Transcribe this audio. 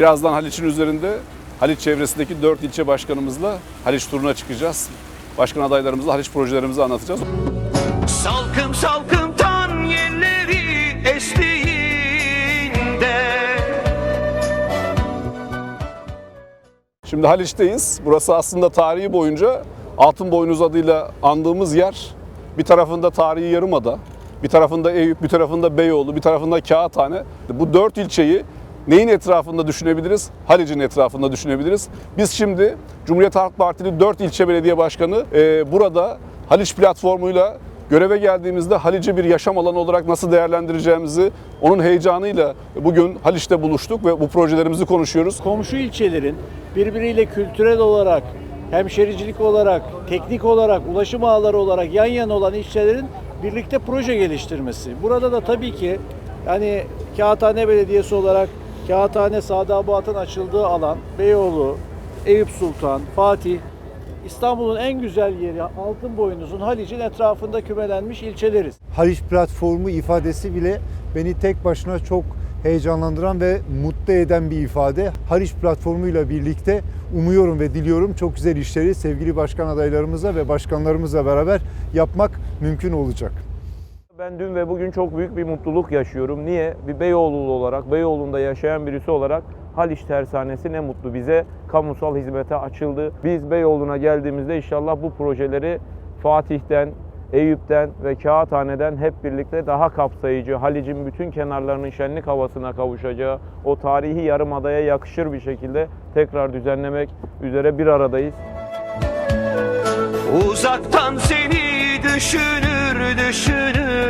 Birazdan Haliç'in üzerinde Haliç çevresindeki 4 ilçe başkanımızla Haliç turuna çıkacağız. Başkan adaylarımızla Haliç projelerimizi anlatacağız. Salkım salkım tan yerleri estiğinde Şimdi Haliç'teyiz. Burası aslında tarihi boyunca Altın Boynuz adıyla andığımız yer. Bir tarafında tarihi Yarımada, bir tarafında Eyüp, bir tarafında Beyoğlu, bir tarafında Kağıthane. Bu dört ilçeyi neyin etrafında düşünebiliriz? Halic'in etrafında düşünebiliriz. Biz şimdi Cumhuriyet Halk Partili 4 ilçe belediye başkanı e, burada Haliç platformuyla göreve geldiğimizde Halic'i bir yaşam alanı olarak nasıl değerlendireceğimizi onun heyecanıyla bugün Haliç'te buluştuk ve bu projelerimizi konuşuyoruz. komşu ilçelerin birbiriyle kültürel olarak, hemşericilik olarak, teknik olarak, ulaşım ağları olarak yan yana olan ilçelerin birlikte proje geliştirmesi. Burada da tabii ki yani Kağıthane Belediyesi olarak Kağıthane Sadabat'ın açıldığı alan, Beyoğlu, Eyüp Sultan, Fatih, İstanbul'un en güzel yeri Altınboynuz'un Halic'in etrafında kümelenmiş ilçeleriz. Haliç platformu ifadesi bile beni tek başına çok heyecanlandıran ve mutlu eden bir ifade. Haliç platformuyla birlikte umuyorum ve diliyorum çok güzel işleri sevgili başkan adaylarımızla ve başkanlarımızla beraber yapmak mümkün olacak. Ben dün ve bugün çok büyük bir mutluluk yaşıyorum. Niye? Bir Beyoğlu'lu olarak, Beyoğlu'nda yaşayan birisi olarak Haliç Tersanesi ne mutlu bize kamusal hizmete açıldı. Biz Beyoğlu'na geldiğimizde inşallah bu projeleri Fatih'ten, Eyüp'ten ve Kağıthane'den hep birlikte daha kapsayıcı, Halic'in bütün kenarlarının şenlik havasına kavuşacağı, o tarihi yarımadaya yakışır bir şekilde tekrar düzenlemek üzere bir aradayız. Uzaktan seni düşünür düşünür